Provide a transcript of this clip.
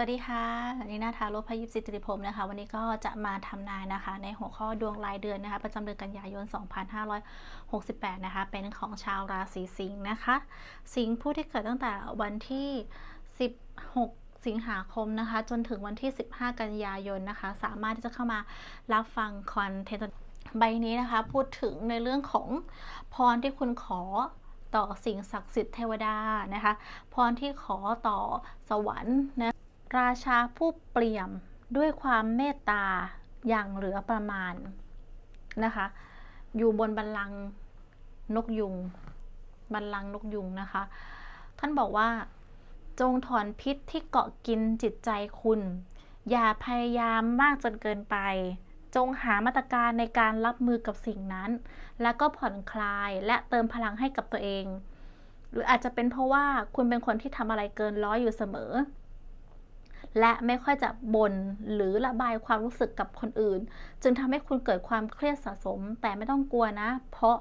สวัสดีค่ะนีนาทาโรพยิปสิตริพรมนะคะ วันนี้ก็จะมาทำนายนะคะ ในหัวข้อดวงรายเดือนนะคะ ประจำเดือนกันยายน 2568 นะคะ เป็นของชาวราศีสิงห์นะคะ สิงห์ผู้ที่เกิดตั้งแต่วันที่ 16สิงหาคมนะคะ จนถึงวันที่ 15 กันยายนนะคะ สามารถที่จะเข้ามารับฟังคอนเทนต์ใบนี้นะคะ พูดถึงในเรื่องของพรที่คุณขอต่อสิ่งศักดิ์สิทธิ์เทวดานะคะ พรที่ขอต่อสวรรค์นะ ราชาผู้เปี่ยมด้วยความเมตตาอย่างเหลือประมาณนะคะ อยู่บนบัลลังก์นกยุง บัลลังก์นกยุงนะคะ ท่านบอกว่าจงถอนพิษที่เกาะกินจิตใจคุณ อย่าพยายามมากจนเกินไป จงหามาตรการในการรับมือกับสิ่งนั้น แล้วก็ผ่อนคลายและเติมพลังให้กับตัวเอง หรืออาจจะเป็นเพราะว่าคุณเป็นคนที่ทำอะไรเกินร้อยอยู่เสมอ และไม่ค่อยจะบ่นหรือระบายความรู้สึกกับคนอื่น จึงทำให้คุณเกิดความเครียดสะสม แต่ไม่ต้องกลัวนะ เพราะ